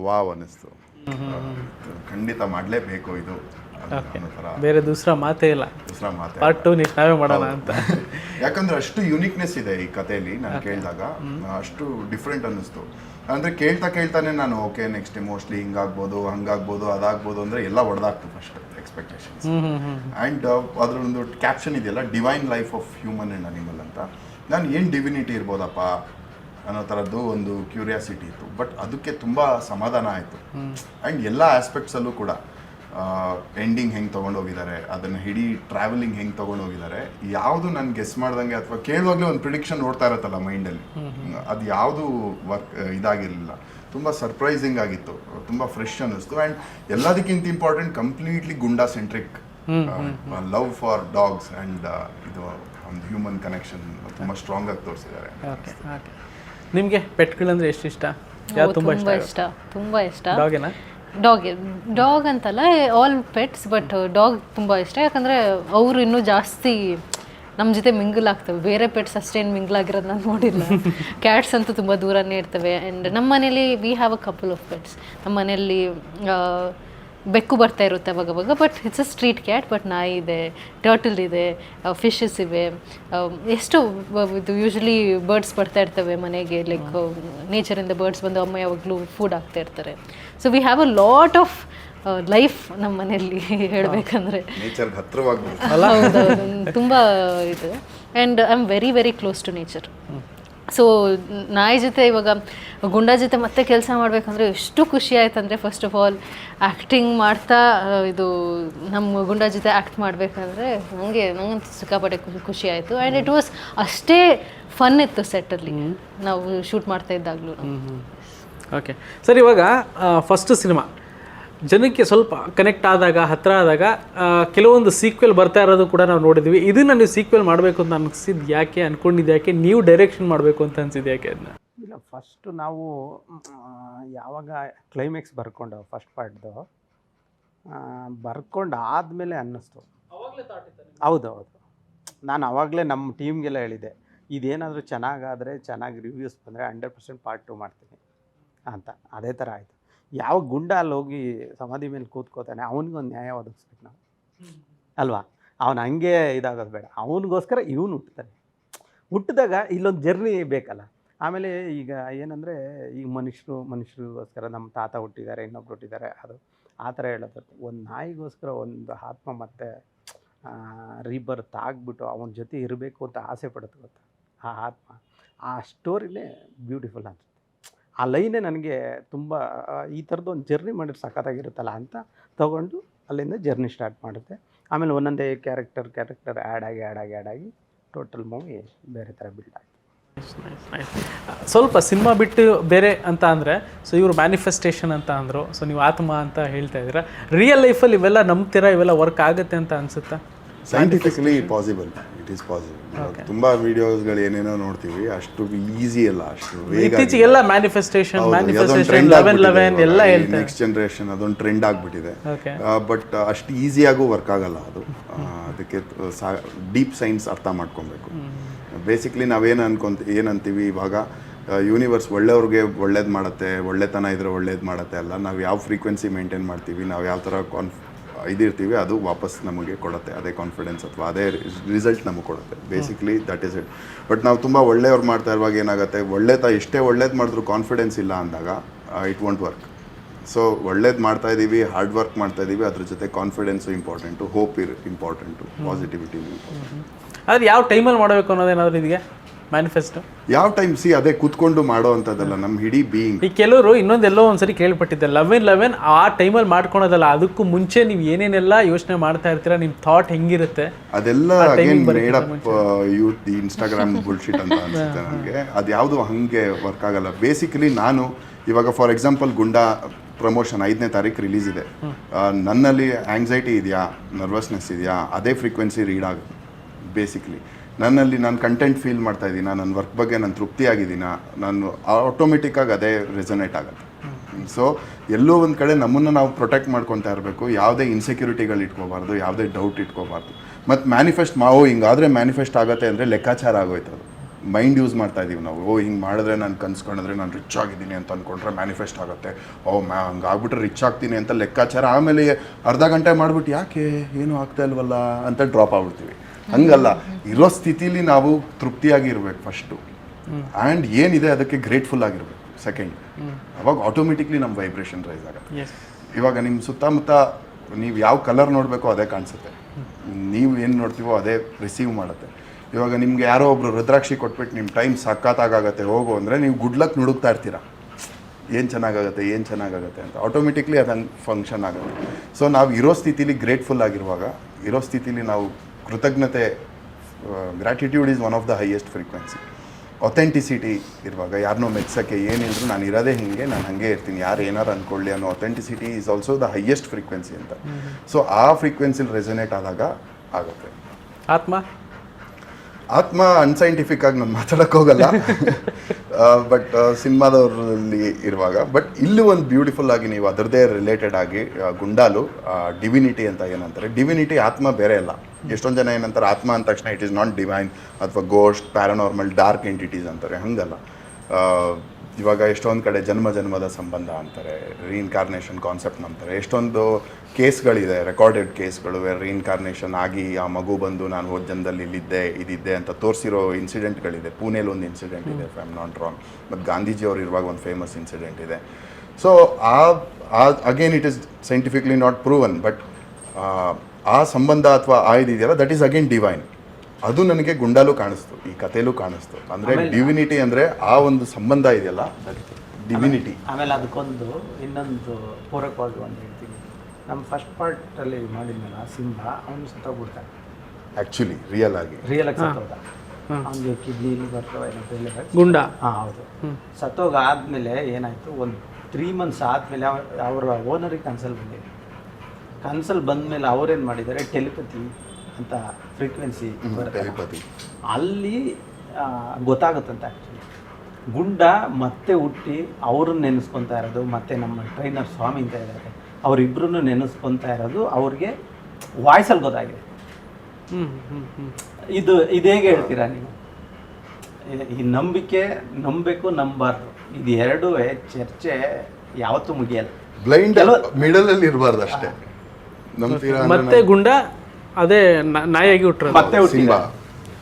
ವಾವ್ ಅನ್ನಿಸ್ತು. ಖಂಡಿತ ಮಾಡಲೇಬೇಕು ಇದು. ಥರ ಬೇರೆ ದೂಸರ ಮಾತೇ ಇಲ್ಲ. ದೂಸರಾ ಮಾತೆ ಪಾರ್ಟ್ ಟು ನೀವು ನಾವೇ ಮಾಡೋಣ ಅಂತ. (laughs) ಯಾಕಂದ್ರೆ ಅಷ್ಟು ಯುನಿಕ್ನೆಸ್ ಇದೆ ಈ ಕಥೆಯಲ್ಲಿ ನಾನು ಕೇಳಿದಾಗ. ಅಷ್ಟು ಡಿಫ್ರೆಂಟ್ ಅನ್ನಿಸ್ತು. ಅಂದ್ರೆ ಕೇಳ್ತಾ ಕೇಳ್ತಾನೆ ನಾನು ಓಕೆ ನೆಕ್ಸ್ಟ್ ಮೋಸ್ಟ್ಲಿ ಹಿಂಗಾಗ್ಬೋದು ಹಂಗಾಗ್ಬೋದು ಅದಾಗ್ಬೋದು ಅಂದ್ರೆ ಎಲ್ಲ ಹೊಡೆದಾಗ್ತು ಫಸ್ಟ್ ಎಕ್ಸ್ಪೆಕ್ಟೇಷನ್ಸ್ ಆ್ಯಂಡ್ ಅದ್ರ ಒಂದು ಕ್ಯಾಪ್ಷನ್ ಇದೆಯಲ್ಲ divine life of human and animal ಅಂತ. ನಾನು ಏನು ಡಿವಿನಿಟಿ ಇರ್ಬೋದಪ್ಪ ಅನ್ನೋ ಥರದ್ದು ಒಂದು ಕ್ಯೂರಿಯಾಸಿಟಿ ಇತ್ತು. ಬಟ್ ಅದಕ್ಕೆ ತುಂಬ ಸಮಾಧಾನ ಆಯಿತು. ಆ್ಯಂಡ್ ಎಲ್ಲ ಆಸ್ಪೆಕ್ಟ್ಸಲ್ಲೂ ಕೂಡ ಎಂಡಿಂಗ್ ಹೆಂಗೆ ತೊಗೊಂಡೋಗಿದ್ದಾರೆ ಅದನ್ನು ಇಡೀ ಟ್ರಾವೆಲಿಂಗ್ ಹೆಂಗೆ ತೊಗೊಂಡೋಗಿದ್ದಾರೆ ಯಾವುದು ನಾನು ಗೆಸ್ ಮಾಡ್ದಂಗೆ ಅಥವಾ ಕೇಳುವಾಗಲೇ ಒಂದು ಪ್ರಿಡಿಕ್ಷನ್ ನೋಡ್ತಾ ಇರುತ್ತಲ್ಲ ಮೈಂಡಲ್ಲಿ ಅದು ಯಾವುದು ವರ್ಕ್ ಇದಾಗಿರಲಿಲ್ಲ. ತುಂಬ ಸರ್ಪ್ರೈಸಿಂಗ್ ಆಗಿತ್ತು ತುಂಬ ಫ್ರೆಶ್ ಅನ್ನಿಸ್ತು ಆ್ಯಂಡ್ ಎಲ್ಲದಕ್ಕಿಂತ important completely Gunda centric love for dogs and ಇದು ಒಂದು ಹ್ಯೂಮನ್ ಕನೆಕ್ಷನ್ ತುಂಬ ಸ್ಟ್ರಾಂಗ್ ಆಗಿ ತೋರಿಸಿದ್ದಾರೆ. ಓಕೆ ಓಕೆ ನಿಮಗೆ ಪೆಟ್ಗಳಂದ್ರೆ ಎಷ್ಟು ಇಷ್ಟ? ಯಾವ್ದು ತುಂಬ ಇಷ್ಟ? ಇಷ್ಟ ತುಂಬ ಇಷ್ಟ. ಡಾಗೇನಾ ಡಾಗ್ ಡಾಗ್ ಅಂತಲ್ಲ ಆಲ್ ಪೆಟ್ಸ್ ಬಟ್ ಡಾಗ್ ತುಂಬ ಇಷ್ಟ. ಯಾಕಂದರೆ ಅವರು ಇನ್ನೂ ಜಾಸ್ತಿ ನಮ್ಮ ಜೊತೆ ಮಿಂಗಲ್ ಆಗ್ತವೆ. ಬೇರೆ ಪೆಟ್ಸ್ ಅಷ್ಟೇನು ಮಿಂಗಲ್ ಆಗಿರೋದು ನಾನು ನೋಡಿಲ್ಲ. (laughs) ಕ್ಯಾಟ್ಸ್ ಅಂತೂ ತುಂಬ ದೂರನೇ ಇರ್ತವೆ. ಆ್ಯಂಡ್ ನಮ್ಮ ಮನೇಲಿ we have a couple of pets ನಮ್ಮ ಮನೆಯಲ್ಲಿ ಬೆಕ್ಕು ಬರ್ತಾ ಇರುತ್ತೆ ಅವಾಗ ಅವಾಗ but it's a street cat but ನಾಯಿ ಇದೆ ಟರ್ಟಲ್ ಇದೆ ಫಿಶಸ್ ಇವೆ ಆ, ಎಷ್ಟು ಇದು ಯೂಶ್ವಲಿ ಬರ್ಡ್ಸ್ ಬರ್ತಾ ಇರ್ತವೆ ಮನೆಗೆ ಲೈಕ್ ನೇಚರಿಂದ ಬರ್ಡ್ಸ್ ಬಂದು ಅಮ್ಮ ಯಾವಾಗಲೂ ಫುಡ್ ಆಗ್ತಾ ಇರ್ತಾರೆ. So we have a lot of life ನಮ್ಮ ಮನೆಯಲ್ಲಿ (laughs) ಹೇಳಬೇಕಂದ್ರೆ. ತುಂಬ ಇದು. And I am very very close to nature so ನಾಯಿ ಜೊತೆ ಇವಾಗ ಗುಂಡ ಜೊತೆ ಮತ್ತೆ ಕೆಲಸ ಮಾಡಬೇಕಂದ್ರೆ ಎಷ್ಟು ಖುಷಿ ಆಯ್ತಂದರೆ ಫಸ್ಟ್ ಆಫ್ ಆಲ್ ಆ್ಯಕ್ಟಿಂಗ್ ಮಾಡ್ತಾ ಇದು ನಮ್ಮ ಗುಂಡ ಜೊತೆ ಆ್ಯಕ್ಟ್ ಮಾಡಬೇಕಂದ್ರೆ ನನಗೆ ನನಗಂತೂ ಸಿಕ್ಕಾಪಟ್ಟೆ ಖುಷಿ ಖುಷಿ ಆಯಿತು. ಆ್ಯಂಡ್ ಇಟ್ ವಾಸ್ ಅಷ್ಟೇ ಫನ್ ಇತ್ತು ಸೆಟ್ಟಲ್ಲಿ ನಾವು ಶೂಟ್ ಮಾಡ್ತಾ ಇದ್ದಾಗಲೂ. ಓಕೆ ಸರ್ ಇವಾಗ ಫಸ್ಟ್ ಸಿನಿಮಾ ಜನಕ್ಕೆ ಸ್ವಲ್ಪ ಕನೆಕ್ಟ್ ಆದಾಗ ಹತ್ತಿರ ಆದಾಗ ಕೆಲವೊಂದು ಸೀಕ್ವೆಲ್ ಬರ್ತಾ ಇರೋದು ಕೂಡ ನಾವು ನೋಡಿದ್ವಿ. ಇದನ್ನ ನೀವು ಸೀಕ್ವೆಲ್ ಮಾಡಬೇಕು ಅಂತ ಅನ್ಸಿದ್ ಯಾಕೆ ಅನ್ಕೊಂಡಿದ್ದು ಯಾಕೆ ನೀವು ಡೈರೆಕ್ಷನ್ ಮಾಡಬೇಕು ಅಂತ ಅನ್ಸಿದ್ದು ಯಾಕೆ ಅದನ್ನ ಇಲ್ಲ ಫಸ್ಟ್ ನಾವು ಯಾವಾಗ ಕ್ಲೈಮ್ಯಾಕ್ಸ್ ಬರ್ಕೊಂಡು ಫಸ್ಟ್ ಪಾರ್ಟ್ದು ಬರ್ಕೊಂಡು ಆದಮೇಲೆ ಅನ್ನಿಸ್ತು. ಹೌದು ಹೌದು ನಾನು ಆವಾಗಲೇ ನಮ್ಮ ಟೀಮ್ಗೆಲ್ಲ ಹೇಳಿದೆ ಇದೇನಾದರೂ ಚೆನ್ನಾಗಾದರೆ ಚೆನ್ನಾಗಿ ರಿವ್ಯೂಸ್ ಬಂದರೆ ಹಂಡ್ರೆಡ್ ಪರ್ಸೆಂಟ್ ಪಾರ್ಟ್ ಟು ಮಾಡ್ತೀನಿ ಅಂತ. ಅದೇ ಥರ ಆಯಿತು. ಯಾವ ಗುಂಡ ಅಲ್ಲಿ ಹೋಗಿ ಸಮಾಧಿ ಮೇಲೆ ಕೂತ್ಕೋತಾನೆ, ಅವನಿಗೊಂದು ನ್ಯಾಯ ಒದಗಿಸ್ಬೇಕು ನಾವು. ಅಲ್ವಾ? ಅವನು ಹಂಗೆ ಇದಾಗೋದು ಬೇಡ. ಅವನಿಗೋಸ್ಕರ ಇವನು ಹುಟ್ಟುತ್ತಾನೆ ಹುಟ್ಟಿದಾಗ ಇಲ್ಲೊಂದು ಜರ್ನಿ ಬೇಕಲ್ಲ. ಆಮೇಲೆ ಈಗ ಏನಂದರೆ ಈಗ ಮನುಷ್ಯರು ಮನುಷ್ಯರಿಗೋಸ್ಕರ ನಮ್ಮ ತಾತ ಹುಟ್ಟಿದ್ದಾರೆ, ಇನ್ನೊಬ್ರು ಹುಟ್ಟಿದ್ದಾರೆ, ಅದು ಆ ಥರ ಹೇಳೋದು. ಒಂದು ನಾಯಿಗೋಸ್ಕರ ಒಂದು ಆತ್ಮ ಮತ್ತು ರೀಬರ್ತ್ ಆಗಿಬಿಟ್ಟು ಅವನ ಜೊತೆ ಇರಬೇಕು ಅಂತ ಆಸೆ ಪಡುತ್ತೆ ಗೊತ್ತಾ? ಆ ಆತ್ಮ, ಆ ಸ್ಟೋರಿನೇ ಬ್ಯೂಟಿಫುಲ್ ಅನ್ಸುತ್ತೆ ಆ ಲೈನೇ ನನಗೆ ತುಂಬ ಈ ಥರದ್ದು ಒಂದು ಜರ್ನಿ ಮಾಡಿದ್ರೆ ಸಖತ್ತಾಗಿರುತ್ತಲ್ಲ ಅಂತ ತಗೊಂಡು ಅಲ್ಲಿಂದ ಜರ್ನಿ ಸ್ಟಾರ್ಟ್ ಮಾಡುತ್ತೆ. ಆಮೇಲೆ ಒಂದೊಂದೇ ಕ್ಯಾರೆಕ್ಟರ್ ಕ್ಯಾರೆಕ್ಟರ್ ಆ್ಯಡ್ ಆಗಿ ಆ್ಯಡ್ ಆಗಿ ಆ್ಯಡ್ ಆಗಿ ಟೋಟಲ್ ಮೂವಿ ಬೇರೆ ಥರ ಬಿಲ್ಡ್ ಆಯಿತು. ಸ್ವಲ್ಪ ಸಿನಿಮಾ ಬಿಟ್ಟು ಬೇರೆ ಅಂತ ಅಂದರೆ ಸೊ ಇವರು ಮ್ಯಾನಿಫೆಸ್ಟೇಷನ್ ಅಂತ ಅಂದರು ಸೊ ನೀವು ಆತ್ಮ ಅಂತ ಹೇಳ್ತಾ ಇದ್ದೀರಾ. ರಿಯಲ್ ಲೈಫಲ್ಲಿ ಇವೆಲ್ಲ ನಂಬ್ತೀರಾ ಇವೆಲ್ಲ ವರ್ಕ್ ಆಗುತ್ತೆ ಅಂತ ಅನ್ಸುತ್ತಾ? Scientifically possible it is possible ತುಂಬಾ ವಿಡಿಯೋಸ್ಗಳು ಏನೇನೋ ನೋಡ್ತೀವಿ ಅಷ್ಟು ಈಸಿ ಅಲ್ಲ ಅಷ್ಟು ಮ್ಯಾನಿಫೆಸ್ಟೇಷನ್ ಮ್ಯಾನಿಫೆಸ್ಟೇಷನ್ ಎಲ್ಲ ಹೇಳ್ತಾರೆ. ನೆಕ್ಸ್ಟ್ ಜನರೇಷನ್ ಅದೊಂದು ಟ್ರೆಂಡ್ ಆಗ್ಬಿಟ್ಟಿದೆ. ಬಟ್ ಅಷ್ಟು ಈಸಿಯಾಗೂ ವರ್ಕ್ ಆಗಲ್ಲ ಅದು. ಅದಕ್ಕೆ ಡೀಪ್ ಸೈನ್ಸ್ ಅರ್ಥ ಮಾಡ್ಕೊಬೇಕು. ಬೇಸಿಕ್ಲಿ ನಾವೇನು ಅನ್ಕೊಂತ ಏನಂತೀವಿ ಇವಾಗ ಯೂನಿವರ್ಸ್ ಒಳ್ಳೆಯವ್ರಿಗೆ ಒಳ್ಳೇದು ಮಾಡುತ್ತೆ ಒಳ್ಳೆತನ ಇದ್ರೆ ಒಳ್ಳೇದು ಮಾಡುತ್ತೆ ಅಲ್ಲ ನಾವು ಯಾವ ಫ್ರೀಕ್ವೆನ್ಸಿ ಮೇಂಟೈನ್ ಮಾಡ್ತೀವಿ ನಾವು ಯಾವ ಥರ ಕಾನ್ಫ್ ಇದಿರ್ತೀವಿ, ಅದು ವಾಪಸ್ ನಮಗೆ ಕೊಡುತ್ತೆ. ಅದೇ ಕಾನ್ಫಿಡೆನ್ಸ್ ಅಥವಾ ಅದೇ ರಿಸಲ್ಟ್ ನಮಗೆ ಕೊಡುತ್ತೆ. Basically that is it but ನಾವು ತುಂಬ ಒಳ್ಳೆಯವ್ರು ಮಾಡ್ತಾ ಇರುವಾಗ ಏನಾಗುತ್ತೆ ಒಳ್ಳೆತ ಎಷ್ಟೇ ಒಳ್ಳೇದು ಮಾಡಿದ್ರು ಕಾನ್ಫಿಡೆನ್ಸ್ ಇಲ್ಲ ಅಂದಾಗ ಇಟ್ ವೋಂಟ್ ವರ್ಕ್ ಸೊ ಒಳ್ಳೇದು ಮಾಡ್ತಾ ಇದ್ದೀವಿ ಹಾರ್ಡ್ ವರ್ಕ್ ಮಾಡ್ತಾ ಇದ್ದೀವಿ ಅದ್ರ ಜೊತೆ ಕಾನ್ಫಿಡೆನ್ಸು ಇಂಪಾರ್ಟೆಂಟು ಹೋಪ್ ಇರ್ ಇಂಪಾರ್ಟೆಂಟು ಪಾಸಿಟಿವಿಟಿ ಆದರೆ ಯಾವ ಟೈಮಲ್ಲಿ ಮಾಡಬೇಕು ಅನ್ನೋದೇನಾದ್ರು ಇದೆಯಾ? ಮ್ಯಾನಿಫೆಸ್ಟೋ ಯಾವ ಟೈಮ್ ಸಿ ಅದೇ ಕೂತ್ಕೊಂಡು ಮಾಡೋ ಅಂಥದ್ದಲ್ಲ ನಮ್ಮ ಹಿಡೀ ಬೀಯಿಂಗ್ ಈ ಕೆಲವರು ಇನ್ನೊಂದೆಲ್ಲೋ ಒಂದ್ಸರಿ ಕೇಳ್ಪಟ್ಟಿದ್ದೆ ಲೆವೆನ್ ಲೆವೆನ್ ಆ ಟೈಮಲ್ಲಿ ಮಾಡ್ಕೊಳೋದಲ್ಲ ಅದಕ್ಕೂ ಮುಂಚೆ ನೀವು ಏನೇನೆಲ್ಲ ಯೋಚನೆ ಮಾಡ್ತಾ ಇರ್ತೀರಾ ನಿಮ್ಮ ಥಾಟ್ ಹೆಂಗಿರುತ್ತೆ? ಅದೆಲ್ಲ again made up youth Instagram bullshit ಅಂತ ಅನ್ಸುತ್ತೆ ನನಗೆ. ಅದು ಯಾವುದು ಹಾಗೆ ವರ್ಕ್ ಆಗಲ್ಲ. ಬೇಸಿಕಲಿ ನಾನು ಇವಾಗ ಫಾರ್ ಎಕ್ಸಾಂಪಲ್ ಗುಂಡಾ ಪ್ರಮೋಷನ್ ಐದನೇ ತಾರೀಕು ರಿಲೀಸ್ ಇದೆ. ನನ್ನಲ್ಲಿ ಆಂಗ್ಸೈಟಿ ಇದೆಯಾ ನರ್ವಸ್ನೆಸ್ ಇದೆಯಾ ಅದೇ ಫ್ರೀಕ್ವೆನ್ಸಿ ರೀಡ್ ಆಗುತ್ತೆ ಬೇಸಿಕ್ಲಿ ನನ್ನಲ್ಲಿ ನಾನು ಕಂಟೆಂಟ್ ಫೀಲ್ ಮಾಡ್ತಾ ಇದ್ದೀನ ನನ್ನ ವರ್ಕ್ ಬಗ್ಗೆ ನಾನು ತೃಪ್ತಿಯಾಗಿದ್ದೀನ, ನಾನು ಆಟೋಮೆಟಿಕ್ಕಾಗಿ ಅದೇ ರೆಸನೇಟ್ ಆಗುತ್ತೆ. ಸೊ ಎಲ್ಲೋ ಒಂದು ಕಡೆ ನಮ್ಮನ್ನು ನಾವು ಪ್ರೊಟೆಕ್ಟ್ ಮಾಡ್ಕೊತಾ ಇರಬೇಕು, ಯಾವುದೇ ಇನ್ಸೆಕ್ಯೂರಿಟಿಗಳು ಇಟ್ಕೋಬಾರ್ದು, ಯಾವುದೇ ಡೌಟ್ ಇಟ್ಕೋಬಾರ್ದು. ಮತ್ತು ಮ್ಯಾನಿಫೆಸ್ಟ್ ಮಾ ಓ, ಹಿಂಗಾದರೆ ಮ್ಯಾನಿಫೆಸ್ಟ್ ಆಗುತ್ತೆ ಅಂದರೆ ಲೆಕ್ಕಾಚಾರ ಆಗೋಯ್ತು ಅದು. ಮೈಂಡ್ ಯೂಸ್ ಮಾಡ್ತಾ ಇದ್ದೀವಿ ನಾವು. ಓ, ಹಿಂಗೆ ಮಾಡಿದ್ರೆ ನಾನು ಕನ್ಸ್ಕೊಂಡ್ರೆ ನಾನು ರಿಚ್ ಆಗಿದ್ದೀನಿ ಅಂತ ಅಂದ್ಕೊಂಡ್ರೆ ಮ್ಯಾನಿಫೆಸ್ಟ್ ಆಗುತ್ತೆ. ಓ, ಮ್ಯಾ, ಹಂಗೆ ಆಗ್ಬಿಟ್ರೆ ರಿಚ್ ಆಗ್ತೀನಿ ಅಂತ ಲೆಕ್ಕಾಚಾರ ಆಮೇಲೆ ಅರ್ಧ ಗಂಟೆ ಮಾಡಿಬಿಟ್ಟು ಯಾಕೆ? ಏನು ಆಗ್ತಾ ಇಲ್ವಲ್ಲ ಅಂತ ಡ್ರಾಪ್ ಆಗ್ಬಿಡ್ತೀವಿ. ಹಂಗಲ್ಲ. ಇರೋ ಸ್ಥಿತಿಲಿ ನಾವು ತೃಪ್ತಿಯಾಗಿ ಇರ್ಬೇಕು ಫಸ್ಟು ಆ್ಯಂಡ್ ಏನಿದೆ ಅದಕ್ಕೆ ಗ್ರೇಟ್ಫುಲ್ ಆಗಿರ್ಬೇಕು ಸೆಕೆಂಡ್ ಅವಾಗ ಆಟೋಮೆಟಿಕ್ಲಿ ನಮ್ಮ ವೈಬ್ರೇಷನ್ ರೈಸ್ ಆಗುತ್ತೆ. ಇವಾಗ ನಿಮ್ಮ ಸುತ್ತಮುತ್ತ ನೀವು ಯಾವ ಕಲರ್ ನೋಡಬೇಕೋ ಅದೇ ಕಾಣಿಸುತ್ತೆ. ನೀವು ಏನು ನೋಡ್ತೀವೋ ಅದೇ ರಿಸೀವ್ ಮಾಡುತ್ತೆ. ಇವಾಗ ನಿಮ್ಗೆ ಯಾರೋ ಒಬ್ರು ರುದ್ರಾಕ್ಷಿ ಕೊಟ್ಬಿಟ್ಟು ನಿಮ್ಮ ಟೈಮ್ ಸಖತ್ತಾಗತ್ತೆ ಹೋಗು ಅಂದರೆ ನೀವು ಗುಡ್ ಲಕ್ ನುಡುಕ್ತಾ ಇರ್ತೀರಾ. ಏನು ಚೆನ್ನಾಗಾಗುತ್ತೆ ಏನು ಚೆನ್ನಾಗಾಗುತ್ತೆ ಅಂತ. ಆಟೋಮೆಟಿಕ್ಲಿ ಅದು ಹಂಗೆ ಫಂಕ್ಷನ್ ಆಗುತ್ತೆ. ಸೊ ನಾವು ಇರೋ ಸ್ಥಿತಿಲಿ ಗ್ರೇಟ್ಫುಲ್ ಆಗಿರುವಾಗ ಇರೋ ಸ್ಥಿತಿಲಿ ನಾವು ಕೃತಜ್ಞತೆ gratitude is one of the highest frequency authenticity ಇರುವಾಗ ಯಾರನ್ನೋ ಮೆಚ್ಚೋಕ್ಕೆ ಏನಿದ್ರು ನಾನು ಇರೋದೇ ಹಿಂಗೆ ನಾನು ಹಾಗೆ ಇರ್ತೀನಿ ಯಾರು ಏನಾರು ಅಂದ್ಕೊಳ್ಳಿ ಅನ್ನೋ authenticity is also the highest frequency ಅಂತ. ಸೊ ಆ ಫ್ರೀಕ್ವೆನ್ಸಿಲಿ ರೆಸನೇಟ್ ಆದಾಗ ಆಗುತ್ತೆ. ಆತ್ಮ? ಆತ್ಮ ಅನ್ಸೈಂಟಿಫಿಕ್ ಆಗಿ ನಾನು ಮಾತಾಡಕ್ಕೆ ಹೋಗಲ್ಲ. ಬಟ್ ಸಿನಿಮಾದವರಲ್ಲಿ ಇರುವಾಗ. ಬಟ್ ಇಲ್ಲಿ ಒಂದು ಬ್ಯೂಟಿಫುಲ್ ಆಗಿ ನೀವು ಅದರದೇ ರಿಲೇಟೆಡ್ ಆಗಿ ಗುಂಡಾಲು ಡಿವಿನಿಟಿ ಅಂತ ಏನಂತಾರೆ. ಡಿವಿನಿಟಿ ಆತ್ಮ ಬೇರೆ ಅಲ್ಲ. ಎಷ್ಟೊಂದು ಜನ ಏನಂತಾರೆ, ಆತ್ಮ ಅಂದ ತಕ್ಷಣ ಇಟ್ ಈಸ್ ನಾಟ್ ಡಿವೈನ್ ಅಥವಾ ಗೋಸ್ಟ್ ಪ್ಯಾರಾನಾರ್ಮಲ್ ಡಾರ್ಕ್ ಎಂಟಿಟೀಸ್ ಅಂತಾರೆ. ಹಂಗಲ್ಲ. ಇವಾಗ ಎಷ್ಟೊಂದು ಕಡೆ ಜನ್ಮ ಜನ್ಮದ ಸಂಬಂಧ ಅಂತಾರೆ ರೀಇನ್ಕಾರ್ನೇಷನ್ ಕಾನ್ಸೆಪ್ಟ್ ಅಂತಾರೆ ಎಷ್ಟೊಂದು ಕೇಸ್ಗಳಿದೆ ರೆಕಾರ್ಡೆಡ್ ಕೇಸ್ಗಳು ರೀಇನ್ಕಾರ್ನೇಷನ್ ಆಗಿ ಆ ಮಗು ಬಂದು ನಾನು ಹೋದ ಜನದಲ್ಲಿ ಇಲ್ಲಿದ್ದೆ, ಇದಿದ್ದೆ ಅಂತ ತೋರಿಸಿರೋ ಇನ್ಸಿಡೆಂಟ್ಗಳಿದೆ ಪುಣೆಲಿ ಒಂದು ಇನ್ಸಿಡೆಂಟ್ ಇದೆ ಐ ಆಮ್ ನಾಟ್ ರಾಂಗ್ ಮತ್ತು ಗಾಂಧೀಜಿ ಅವರು ಇರುವಾಗ ಒಂದು ಫೇಮಸ್ ಇನ್ಸಿಡೆಂಟ್ ಇದೆ. ಸೊ ಆ again it is scientifically not proven but ಆ ಸಂಬಂಧ ಅಥವಾ ಆ ಇದೆಯಲ್ಲ ದಟ್ ಈಸ್ ಅಗೇನ್ ಡಿವೈನ್ ಅದು ನನಗೆ ಗುಂಡಾಲು ಕಾಣಿಸ್ತು ಈ ಕಥೆಲೂ ಕಾಣಿಸ್ತು. ಅಂದ್ರೆ ಡಿವಿನಿಟಿ ಅಂದ್ರೆ ಆ ಒಂದು ಸಂಬಂಧ ಇದೆಯಲ್ಲ ಡಿವಿನಿಟಿ ಆಮೇಲೆ ಅದಕ್ಕೊಂದು ಇನ್ನೊಂದು ಪೂರಕವಾಗಿ ಒಂದು ಹೇಳ್ತೀನಿ. ನಮ್ಮ ಫಸ್ಟ್ ಪಾರ್ಟಲ್ಲಿ ಮಾಡಿದ್ನಲ್ಲ ಸಿಂಹ ಅವನು ಸತ್ತೋಗ್ಬಿಡ್ತಾನೆ. ಆಕ್ಚುಲಿ ರಿಯಲ್ ಆಗಿ. ರಿಯಲ್ ಆಗಿ ಸತ್ತೋದ ಅವನಿಗೆ ಕಿಡ್ನಿ ಬರ್ತವೆ ಗುಂಡ. ಹಾಂ ಹೌದು. ಸತ್ತೋಗ ಆದ್ಮೇಲೆ ಏನಾಯಿತು ಒಂದು ತ್ರೀ ಮಂತ್ಸ್ ಆದಮೇಲೆ ಅವರ ಓನರಿಗೆ ಕನ್ಸಲ್ ಬಂದಿದೆ. ಕನ್ಸಲ್ ಬಂದಮೇಲೆ ಅವ್ರೇನು ಮಾಡಿದ್ದಾರೆ? ಟೆಲಿಪತಿ ಅಂತ ಫ್ರೀಕ್ವೆನ್ಸಿ ಬರುತ್ತೆ. ಟೆಲಿಪತಿ ಅಲ್ಲಿ ಗೊತ್ತಾಗುತ್ತಂತೆ ಆ್ಯಕ್ಚುಲಿ ಗುಂಡ ಮತ್ತೆ ಹುಟ್ಟಿ ಅವ್ರನ್ನ ನೆನೆಸ್ಕೊತಾ ಇರೋದು ಮತ್ತೆ ನಮ್ಮ ಟ್ರೈನರ್ ಸ್ವಾಮಿ ಅಂತ ಇದ್ದಾರೆ. ಅವರಿಬ್ಬರೂ ನೆನೆಸ್ಕೊತಾ ಇರೋದು ಅವ್ರಿಗೆ ವಾಯ್ಸಲ್ಲಿ ಗೊತ್ತಾಗಿದೆ. ಹ್ಞೂ ಹ್ಞೂ ಹ್ಞೂ ಇದು ಇದು ಹೇಗೆ ಹೇಳ್ತೀರಾ ನೀವು? ಈ- ನಂಬಿಕೆ ನಂಬಬೇಕು ನಂಬಾರ್ದು. ಇದು ಎರಡೂ ಚರ್ಚೆ ಯಾವತ್ತೂ ಮುಗಿಯಲ್ಲ. ಬ್ಲೈಂಡ್ ಮಿಡಲ್ ಅಲ್ಲಿ ಇರಬಾರ್ದು ಅಷ್ಟೇ. ನಂಬ್ತೀರಾ ಅಂದ್ರೆ ಮತ್ತೆ ಗುಂಡ ಅದೇ ನ- ನಾಯಿಯಾಗಿ ಹುಟ್ಟಿರೋದು. ಮತ್ತೆ ಹುಟ್ಟಿದ.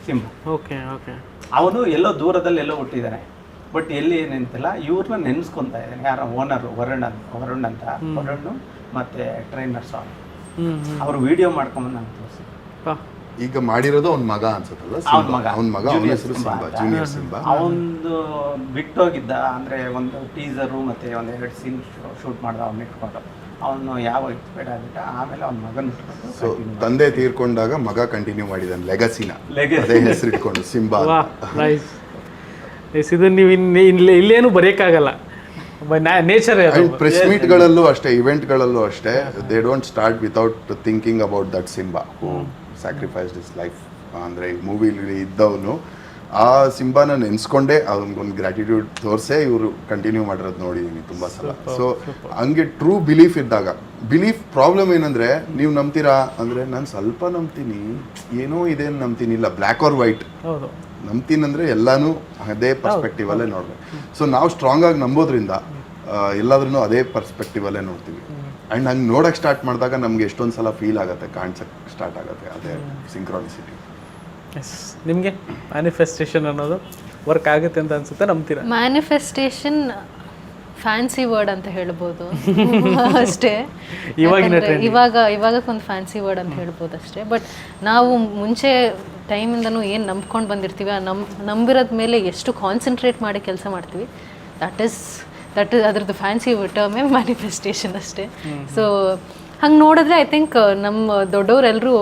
ಸಿಂಹ ಓಕೆ ಓಕೆ. ಅವನು ಎಲ್ಲೋ ದೂರದಲ್ಲಿ ಎಲ್ಲೋ ಹುಟ್ಟಿದ್ದಾನೆ ಬಟ್ ಎಲ್ಲಿ ಏನಿಂತಿಲ್ಲ ಇವ್ರನ್ನ ನೆನ್ಸ್ಕೊಂತ ಇದ್ದಾನೆ ಯಾರ ಓನರ್ ವರುಣ್ ಅಂತ ವರುಣ್ ಅಂತ ವರುಣ್ ಮತ್ತೆ ಟ್ರೈನರ್ ಸ್ವಾಮಿ. ಹ್ಞೂ ಹ್ಞೂ ಅವರು ವಿಡಿಯೋ ಮಾಡ್ಕೊಂಬಂದು ನಂಗೆ ತೋರಿಸಿ ಪಾ ಈಗ ಮಾಡಿರೋದು ಅವ್ನ ಮಗ ಅನ್ಸುತ್ತಲ್ಲ ಅವ್ನ್ ಮಗ. ಅವ್ನ ಮಗ ಅವನ Junior ಹೆಸರು ಸಿಂಬಾ ಸಿಂಬಾ ಅಂತ. Junior Simba. ಅವನದು ಬಿಟ್ಟೋಗಿದ್ದ ಅಂದ್ರೆ ಒಂದು ಟೀಸರು ಮತ್ತೆ ಒಂದು ಎರಡು ಸೀನ್ ಶೂಟ್ ಮಾಡ್ದ ಅವ್ನ ಇಟ್ಕೊಂಡು. ಅವನು ಯಾವ ಎಕ್ಸ್ಪೈರ್ಡ್ ಆಗಿಟ್ಟ ಆಮೇಲೆ ಅವ್ನ ಮಗನ ಸೊ ತಂದೆ ತೀರ್ಕೊಂಡಾಗ ಮಗ ಕಂಟಿನ್ಯೂ ಮಾಡಿದಾನೆ ಲೆಗಸಿನ. Legacy. ಅದೇ ಹೆಸರು ಇಟ್ಕೊಂಡು ಸಿಂಬಾ ವಾ ನೈಸ್ ನೈಸ್ ಇದು ನೀವು ಇನ್ನು ಇಲ್ಲಿ ಇಲ್ಲೇನು ಬರೆಯೋಕ್ಕಾಗಲ್ಲ. ನೇಚರ್ ಪ್ರೆಸ್ ಮೀಟ್ಗಳಲ್ಲೂ ಅಷ್ಟೇ ಇವೆಂಟ್ಗಳಲ್ಲೂ ಅಷ್ಟೇ they don't start without thinking about that Simba who sacrifice is life ಅಂದರೆ ಈ ಮೂವಿಲಿ ಇದ್ದವನು ಆ ಸಿಂಬಾನ ನೆನ್ಸ್ಕೊಂಡೆ ಅವ್ನಿಗೊಂದು ಗ್ರ್ಯಾಟಿಟ್ಯೂಡ್ ತೋರಿಸೆ ಇವರು ಕಂಟಿನ್ಯೂ ಮಾಡಿರೋದು ನೋಡಿದ್ದೀನಿ ತುಂಬ ಸಲ. ಸೊ ಹಂಗೆ ಟ್ರೂ ಬಿಲೀಫ್ ಇದ್ದಾಗ ಬಿಲೀಫ್ ಪ್ರಾಬ್ಲಮ್ ಏನಂದ್ರೆ ನೀವು ನಂಬ್ತೀರಾ? ಅಂದರೆ ನಾನು ಸ್ವಲ್ಪ ನಂಬ್ತೀನಿ ಏನೋ ಇದೆ ನಂಬ್ತೀನಿ ಇಲ್ಲ ಬ್ಲ್ಯಾಕ್ ಆರ್ ವೈಟ್ ನಂಬ್ತೀನಿ ಅಂದ್ರೆ ಎಲ್ಲಾನು ಅದೇ ಪರ್ಸ್ಪೆಕ್ಟಿವ್ ಅಲ್ಲೇ ನೋಡ್ಬೇಕು. ಸೊ ನಾವು ಸ್ಟ್ರಾಂಗ್ ಆಗಿ ನಂಬೋದ್ರಿಂದ ಎಲ್ಲಾದ್ರೂ ಅದೇ ಪರ್ಸ್ಪೆಕ್ಟಿವ್ ಅಲ್ಲೇ ನೋಡ್ತೀವಿ. ಅಂಡ್ ಹಂಗೆ ನೋಡಕ್ ಸ್ಟಾರ್ಟ್ ಮಾಡಿದಾಗ ನಮ್ಗೆ ಎಷ್ಟೊಂದು ಸಲ ಫೀಲ್ ಆಗುತ್ತೆ ಕಾಣ್ಸಕ್ ಸ್ಟಾರ್ಟ್ ಆಗುತ್ತೆ ಅದೇ ಸಿಂಕ್ರಾನಿಸಿಟಿ ಎಸ್ ನಿಮಗೆ ಮ್ಯಾನಿಫೆಸ್ಟೇಷನ್ ಅನ್ನೋದು ವರ್ಕ್ ಆಗುತ್ತೆ ಅಂತ ಅನ್ಸುತ್ತೆ? ನಂಬ್ತೀರಾ? ಮ್ಯಾನಿಫೆಸ್ಟೇಷನ್ ಫ್ಯಾನ್ಸಿ ವರ್ಡ್ ಅಂತ ಹೇಳ್ಬೋದು. ಅಷ್ಟೇ. ಇವಾಗ ಇವಾಗ ಒಂದು ಫ್ಯಾನ್ಸಿ ವರ್ಡ್ ಅಂತ ಹೇಳ್ಬೋದು ಅಷ್ಟೇ. ಬಟ್ ನಾವು ಮುಂಚೆ ಟೈಮಿಂದನೂ ಏನು ನಂಬ್ಕೊಂಡು ಬಂದಿರ್ತೀವಿ ಆ ನಂಬಿರೋದ ಮೇಲೆ ಎಷ್ಟು ಕಾನ್ಸಂಟ್ರೇಟ್ ಮಾಡಿ ಕೆಲಸ ಮಾಡ್ತೀವಿ ದಟ್ ಇಸ್ ದಟ್ ಇಸ್ ಅದ್ರದ್ದು ಫ್ಯಾನ್ಸಿ ಟರ್ಮೇ ಮ್ಯಾನಿಫೆಸ್ಟೇಷನ್ ಅಷ್ಟೇ. ಸೊ ಹಂಗೆ ನೋಡಿದ್ರೆ ಐ ಥಿಂಕ್ ನಮ್ಮ ದೊಡ್ಡವರೆಲ್ಲರೂ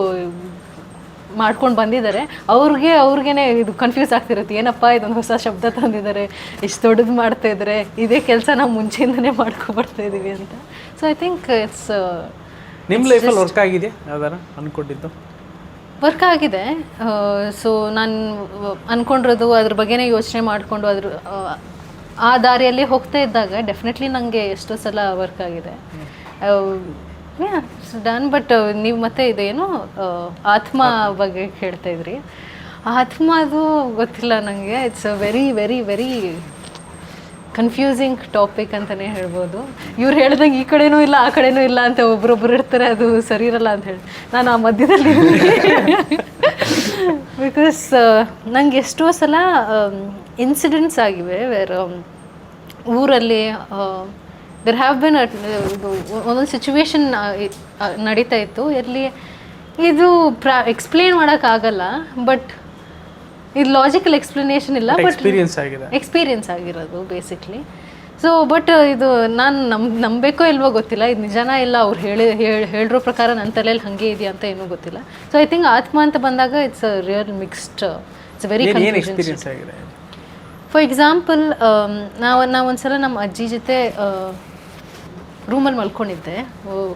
ಮಾಡ್ಕೊಂಡು ಬಂದಿದ್ದಾರೆ. ಅವ್ರಿಗೆ ಅವ್ರಿಗೇನೆ ಇದು ಕನ್ಫ್ಯೂಸ್ ಆಗ್ತಿರುತ್ತೆ. ಏನಪ್ಪ ಇದೊಂದು ಹೊಸ ಶಬ್ದ ತಂದಿದ್ದಾರೆ? ಇಷ್ಟು ದೊಡ್ಡದು ಮಾಡ್ತಾ ಇದ್ದಾರೆ ಇದೇ ಕೆಲಸ ನಾವು ಮುಂಚೆಯಿಂದನೇ ಮಾಡ್ಕೊಬರ್ತಾ ಇದ್ದೀವಿ ಅಂತ. ಸೊ ಐ ಥಿಂಕ್ ಇಟ್ಸ್ ನಿಮ್ಮ ಲೈಫಲ್ಲಿ ವರ್ಕ್ ಆಗಿದೆ ಯಾವ್ದಾರ ಅಂದ್ಕೊಂಡಿದ್ದು ವರ್ಕ್ ಆಗಿದೆ. ಸೊ ನಾನು ಅಂದ್ಕೊಂಡಿರೋದು ಅದ್ರ ಬಗ್ಗೆನೇ ಯೋಚನೆ ಮಾಡಿಕೊಂಡು ಅದ್ರ ಆ ದಾರಿಯಲ್ಲಿ ಹೋಗ್ತಾ ಇದ್ದಾಗ ಡೆಫಿನೆಟ್ಲಿ ನನಗೆ ಎಷ್ಟೋ ಸಲ ವರ್ಕ್ ಆಗಿದೆ. ಡನ್ ಬಟ್ ನೀವು ಮತ್ತೆ ಇದೇನು ಆತ್ಮ ಬಗ್ಗೆ ಹೇಳ್ತಾ ಇದ್ರಿ. ಆತ್ಮ ಅದು ಗೊತ್ತಿಲ್ಲ ನನಗೆ it's a very very very confusing topic ಅಂತಲೇ ಹೇಳ್ಬೋದು. ಇವ್ರು ಹೇಳ್ದಂಗೆ ಈ ಕಡೆನೂ ಇಲ್ಲ ಆ ಕಡೆನೂ ಇಲ್ಲ ಅಂತ ಒಬ್ರೊಬ್ರು ಇರ್ತಾರೆ ಅದು ಸರಿ ಇರಲ್ಲ ಅಂತ ಹೇಳಿ. ನಾನು ಆ ಮಧ್ಯದಲ್ಲಿ ಬಿಕಾಸ್ ನಂಗೆ ಎಷ್ಟೋ ಸಲ ಇನ್ಸಿಡೆಂಟ್ಸ್ ಆಗಿವೆ ವೇರ್ ಊರಲ್ಲಿ ದೆರ್ ಹ್ಯಾವ್ ಬಿನ್ ಒಂದೊಂದು ಸಿಚುವೇಶನ್ ನಡೀತಾ ಇತ್ತು. ಎಲ್ಲಿ ಇದು ಪ್ರಾ ಎಕ್ಸ್ಪ್ಲೇನ್ ಮಾಡೋಕ್ಕಾಗಲ್ಲ ಬಟ್ ಇದು ಲಾಜಿಕಲ್ ಎಕ್ಸ್ಪ್ಲನೇಷನ್ ಇಲ್ಲ ಬಟ್ ಎಕ್ಸ್ಪೀರಿಯನ್ಸ್ ಆಗಿದೆ. ಎಕ್ಸ್ಪೀರಿಯನ್ಸ್ ಆಗಿರೋದು ಬೇಸಿಕ್ಲಿ ಸೊ ಬಟ್ ಇದು ನಾನು ನಮ್ ನಂಬೇಕೋ ಇಲ್ವೋ ಗೊತ್ತಿಲ್ಲ. ಇದು ನಿಜಾನ ಇಲ್ಲ ಅವ್ರು ಹೇಳಿ ಹೇಳ್- ಹೇಳಿರೋ ಪ್ರಕಾರ ನನ್ನ ತಲೆಯಲ್ಲಿ ಹಂಗೆ ಇದೆಯಾ ಅಂತ ಏನೂ ಗೊತ್ತಿಲ್ಲ. ಸೊ ಐ ಥಿಂಕ್ ಆತ್ಮ ಅಂತ ಬಂದಾಗ it's a real mixed it's very for example ನಾವು ನಾವು ಒಂದ್ಸಲ ನಮ್ಮ ಅಜ್ಜಿ ಜೊತೆ ರೂಮಲ್ಲಿ ಮಲ್ಕೊಂಡಿದ್ದೆ. ಓ,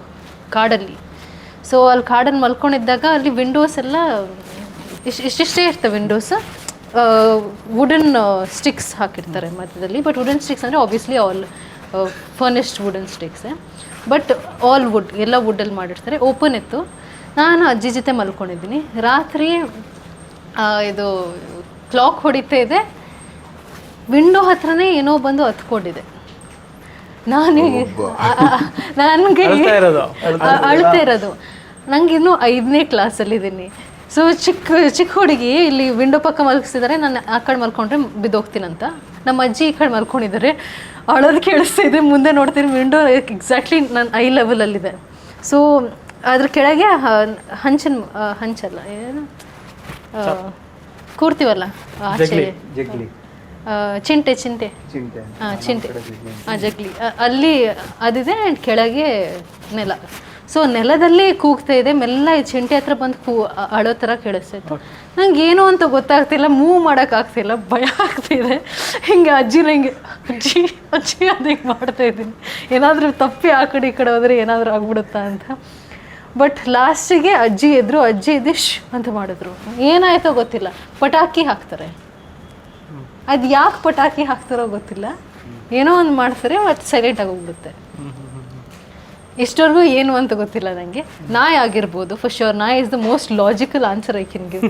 ಕಾಡಲ್ಲಿ. ಸೊ ಅಲ್ಲಿ ಕಾಡಲ್ಲಿ ಮಲ್ಕೊಂಡಿದ್ದಾಗ ಅಲ್ಲಿ ವಿಂಡೋಸ್ ಎಲ್ಲ, ಇಷ್ಟು, ಇಷ್ಟಿಷ್ಟೇ ಇರ್ತವೆ ವಿಂಡೋಸ್ ವುಡನ್ ಸ್ಟಿಕ್ಸ್ ಹಾಕಿರ್ತಾರೆ ಮಧ್ಯದಲ್ಲಿ. ಬಟ್ ವುಡನ್ ಸ್ಟಿಕ್ಸ್ ಅಂದರೆ obviously all furnished wooden sticks but all wood ಎಲ್ಲ ವುಡಲ್ಲಿ ಮಾಡಿರ್ತಾರೆ. ಓಪನ್ ಇತ್ತು. ನಾನು ಅಜ್ಜಿ ಜೊತೆ ಮಲ್ಕೊಂಡಿದ್ದೀನಿ. ರಾತ್ರಿ ಇದು ಕ್ಲಾಕ್ ಹೊಡಿತಾ ಇದೆ. ವಿಂಡೋ ಹತ್ರನೇ ಏನೋ ಬಂದು ಹತ್ಕೊಂಡಿದೆ. ನಾನು ನನಗೆ ಅಳ್ತಾ ಇರೋದು. ನಂಗೆ ಇನ್ನೂ ಐದನೇ ಕ್ಲಾಸಲ್ಲಿದ್ದೀನಿ ಸೊ ಚಿಕ್ಕ ಚಿಕ್ಕ ಹುಡುಗಿ ಇಲ್ಲಿ ವಿಂಡೋ ಪಕ್ಕ ಮಲಗಿಸಿದ್ದಾರೆ ನಾನು ಆ ಕಡೆ ಮಲ್ಕೊಂಡ್ರೆ ಬಿದ್ದೋಗ್ತೀನಂತ ನಮ್ಮ ಅಜ್ಜಿ ಈ ಕಡೆ ಮಲ್ಕೊಂಡಿದ್ದಾರೆ ಅಳೋದು ಕೇಳಿಸ್ತಾ ಇದೆ ಮುಂದೆ ನೋಡ್ತೀನಿ ವಿಂಡೋ ಎಕ್ಸಾಕ್ಟ್ಲಿ ನನ್ನ ಐ ಲೆವೆಲಲ್ಲಿದೆ ಸೊ ಅದ್ರ ಕೆಳಗೆ ಹಂಚನ್ ಹಂಚಲ್ಲ ಏನು? ಕೂರ್ತೀವಲ್ಲ ಆಚೆ. ಚಿಂಟೆ ಚಿಂಟೆ ಚಿಂಟೆ ಆ, ಚಿಂಟೆ ಆ ಜಗ್ಲಿ. ಅಲ್ಲಿ ಅದಿದೆ ಆ್ಯಂಡ್ ಕೆಳಗೆ ನೆಲ. ಸೊ ನೆಲದಲ್ಲಿ ಕೂಗ್ತಾ ಇದೆ. ಮೆಲ್ಲ ಈ ಚಿಂಟೆ ಹತ್ರ ಬಂದು ಕೂ ಅಳೋ ಥರ ಕೇಳಿಸ್ತೈತೆ ನಂಗೆ ಏನು ಅಂತ ಗೊತ್ತಾಗ್ತಿಲ್ಲ. ಮೂವ್ ಮಾಡೋಕ್ಕಾಗ್ತಿಲ್ಲ ಭಯ ಆಗ್ತಿದೆ. ಹಿಂಗೆ ಅಜ್ಜಿ ನಂಗೆ ಅಜ್ಜಿ ಅಜ್ಜಿ ಅದು ಹಿಂಗೆ ಮಾಡ್ತಾ ಇದ್ದೀನಿ. ಏನಾದರೂ ತಪ್ಪಿ ಆ ಕಡೆ ಈ ಕಡೆ ಹೋದರೆ ಏನಾದರೂ ಆಗ್ಬಿಡುತ್ತಾ ಅಂತ. ಬಟ್ ಲಾಸ್ಟಿಗೆ ಅಜ್ಜಿ ಎದ್ರು ಅಜ್ಜಿ ಇದಿಶ್ ಅಂತ ಮಾಡಿದ್ರು. ಏನಾಯ್ತೋ ಗೊತ್ತಿಲ್ಲ. ಪಟಾಕಿ ಹಾಕ್ತಾರೆ. ಅದು ಯಾಕೆ ಪಟಾಕಿ ಹಾಕ್ತಾರೋ ಗೊತ್ತಿಲ್ಲ. ಏನೋ ಒಂದು ಮಾಡ್ತಾರೆ ಮತ್ತು ಸೈಲೆಂಟ್ ಆಗೋಗ್ಬಿಡುತ್ತೆ ಎಷ್ಟೋರ್ಗು ಏನು ಅಂತ ಗೊತ್ತಿಲ್ಲ ನನಗೆ ನಾಯಿ ಆಗಿರ್ಬೋದು ಫಸ್ಟ್ ಶೋರ್ ನಾಯಿ is the most logical answer I can give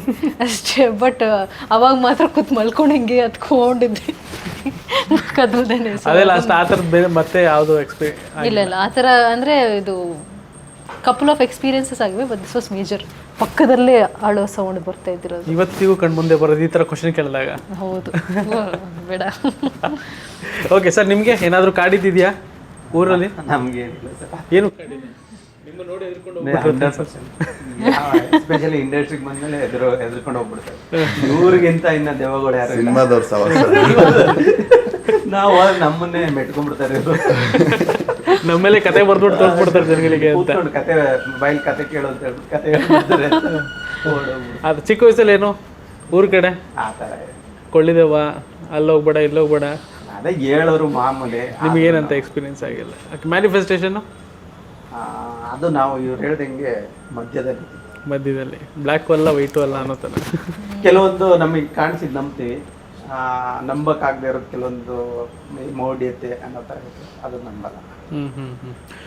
ಅಷ್ಟೇ ಬಟ್ ಅವಾಗ ಮಾತ್ರ ಕೂತ್ ಮಲ್ಕೊಂಡು ಹಿಂಗೆ ಅದ್ಕೊಂಡಿದ್ದೆ ಕದ್ಮದೇನೆ ಇಲ್ಲ ಇಲ್ಲ ಆ ಥರ ಅಂದರೆ ಇದು ಕಪಲ್ ಆಫ್ ಎಕ್ಸ್ಪೀರಿಯನ್ಸಸ್ ಆಗಿವೆ ಬಟ್ ದಿಸ್ ವಾಸ್ ಮೇಜರ್ ಪಕ್ಕದಲ್ಲೇ ಆಳು ಸೌಂಡ್ ಬರ್ತಾ ಇದ್ದಿರೋದು. ಇವತ್ತಿಗೂ ಕಣ್ಮುಂದೆ ಬರೋದು ಈ ಥರ ಕ್ವಶನ್ ಕೇಳಿದಾಗ. ಹೌದು. ಬೇಡ. ಓಕೆ ಸರ್ ನಿಮಗೆ ಏನಾದರೂ ಕಾಡಿದ್ದಿದೆಯಾ ಊರಲ್ಲಿ? (laughs) ನಮಗೆ ಏನು ಎಸ್ಪೆಷಲಿ ಇಂಡಸ್ಟ್ರಿಗೆ (laughs) ಬಂದ್ಮೇಲೆ ಎದುರು ಎದುರ್ಕೊಂಡು ಹೋಗ್ಬಿಡ್ತಾರೆ. ಇವ್ರಿಗಿಂತ ಇನ್ನ ದೇವಗಳು ಯಾರು ಇಲ್ಲ. ಸಿನಿಮಾದವ್ರ ಸವಾಸ. (laughs) ನಾವು ನಮ್ಮನ್ನೇ ಮೆಟ್ಕೊಂಡ್ಬಿಡ್ತಾರೆ ಇವ್ರು ನಮ್ಮೇಲೆ ಕತೆ ಬರ್ದ್ಬಿಟ್ಟು ತೋರಿಸ್ಬಿಡ್ತಾರೆ ಜನಗಳಿಗೆ ಅಂತ. ಕತೆ ಮೊಬೈಲ್ ಕತೆ ಕೇಳು ಅಂತ ಹೇಳ್ಬಿಟ್ಟು ಕತೆ ಓಡೋಗ್ಬಿಡು. (laughs) ಅದು ಚಿಕ್ಕ ವಯಸ್ಸಲ್ಲಿ ಏನು ಊರ ಕಡೆ? ಆ ಥರ. ಕೊಳ್ಳಿದೇವ ಅಲ್ಲಿ ಹೋಗ್ಬೇಡ ಇಲ್ಲಿ ಹೋಗ್ಬೇಡ ಅದೇ ಹೇಳೋರು ಮಾಮೂಲಿ. ನಿಮ್ಗೆ ಏನಂತ ಎಕ್ಸ್ಪೀರಿಯನ್ಸ್ ಆಗಿಲ್ಲ? ಮ್ಯಾನಿಫೆಸ್ಟೇಷನ್ನು ಅದು ನಾವು ಇವ್ರು ಹೇಳ್ದಂಗೆ ಮಧ್ಯದಲ್ಲಿ. ಮಧ್ಯದಲ್ಲಿ. ಬ್ಲ್ಯಾಕ್ ಅಲ್ಲ ವೈಟು ಅಲ್ಲ ಅನ್ನೋ ಥರ ಕೆಲವೊಂದು ನಮಗೆ ಕಾಣಿಸಿದ್ ನಂಬ್ತೀವಿ. ನಂಬಕ್ಕಾಗದೇ ಇರೋದು ಕೆಲವೊಂದು ಮೌಢ್ಯತೆ ಅನ್ನೋ ಥರ ಅದು ನಂಬಲ್ಲ. ಹ್ಞೂ ಹ್ಞೂ